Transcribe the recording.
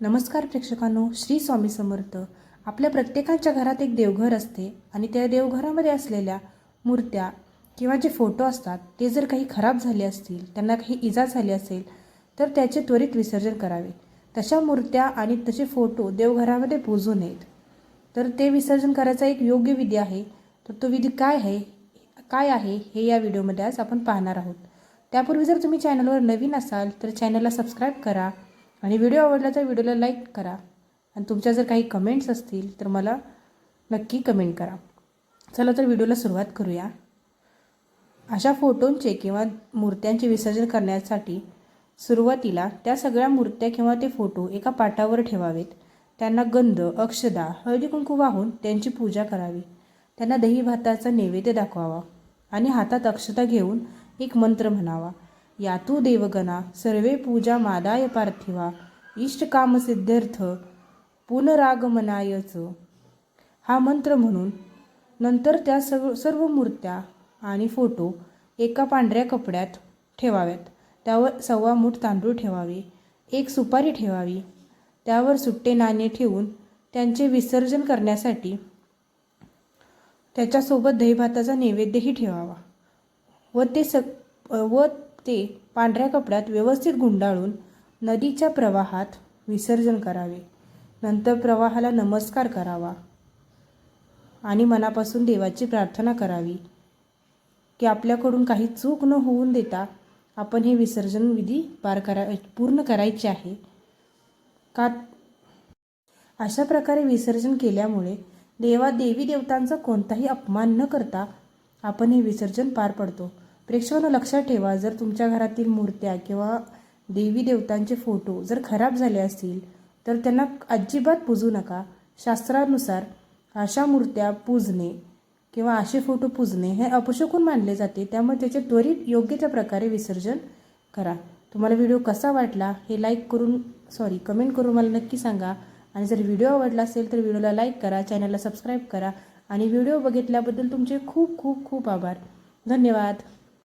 नमस्कार प्रेक्षकांनो श्री स्वामी समर्थ. आपल्या प्रत्येकाच्या घरात एक देवघर असते आणि त्या देवघरामध्ये असलेल्या मूर्त्या किंवा जे फोटो असतात ते जर काही खराब झाले असतील त्यांना काही इजा झाली असेल तर त्याचे त्वरित विसर्जन करावे. तशा मूर्त्या आणि तसे फोटो देवघरामध्ये पूजू नयेत. तर ते विसर्जन करायचा एक योग्य विधी आहे. तर तो विधी काय आहे? काय आहे? हे या व्हिडिओमध्ये आज आपण पाहणार आहोत. त्यापूर्वी जर तुम्ही चॅनलवर नवीन असाल तर चॅनलला सबस्क्राईब करा. आणि व्हिडिओ आवडला तर व्हिडिओला लाईक करा. आणि तुमच्या जर काही कमेंट्स असतील तर मला नक्की कमेंट करा. चला तर व्हिडिओला सुरुवात करूया. अशा फोटोंचे किंवा मूर्त्यांचे विसर्जन करण्यासाठी सुरुवातीला त्या सगळ्या मूर्त्या किंवा ते फोटो एका पाटावर ठेवावेत. त्यांना गंध अक्षदा हळदी कुंकू वाहून त्यांची पूजा करावी. त्यांना दही भाताचा नैवेद्य दाखवावा. आणि हातात अक्षता घेऊन एक मंत्र म्हणावा. यातू देवगणा सर्वे पूजा मादाय पार्थिवा इष्टकामसिद्ध्यर्थ पुनरागमनायच. हा मंत्र म्हणून नंतर त्या सर्व सर्व मूर्त्या आणि फोटो एका पांढऱ्या कपड्यात ठेवाव्यात. त्यावर सव्वा मूठ तांदूळ ठेवावे एक सुपारी ठेवावी. त्यावर सुट्टे नाणे ठेवून त्यांचे विसर्जन करण्यासाठी त्याच्यासोबत दहीभाताचा नैवेद्यही ठेवावा. व ते स व ते पांढऱ्या कपड्यात व्यवस्थित गुंडाळून नदीच्या प्रवाहात विसर्जन करावे. नंतर प्रवाहाला नमस्कार करावा आणि मनापासून देवाची प्रार्थना करावी. की आपल्याकडून काही चूक न होऊन देता आपण हे विसर्जन विधी पार करा पूर्ण करायचे आहे. का? अशा प्रकारे विसर्जन केल्यामुळे देवा देवी देवतांचा कोणताही अपमान न करता आपण हे विसर्जन पार पडतो. प्रेक्षकांना लक्षात ठेवा जर तुमच्या घरातील मूर्त्या किंवा देवी देवतांचे फोटो जर खराब झाले असतील तर त्यांना अजिबात पूजू नका. शास्त्रानुसार अशा मूर्त्या पूजणे किंवा असे फोटो पूजणे हे अपशकून मानले जाते. त्यामुळे त्याचे त्वरित योग्य त्या प्रकारे विसर्जन करा. तुम्हाला व्हिडिओ कसा वाटला हे लाईक करून सॉरी कमेंट करून मला नक्की सांगा. आणि जर व्हिडिओ आवडला असेल तर व्हिडिओला लाईक करा चॅनलला सबस्क्राईब करा. आणि व्हिडिओ बघितल्याबद्दल तुमचे खूप खूप खूप आभार. धन्यवाद.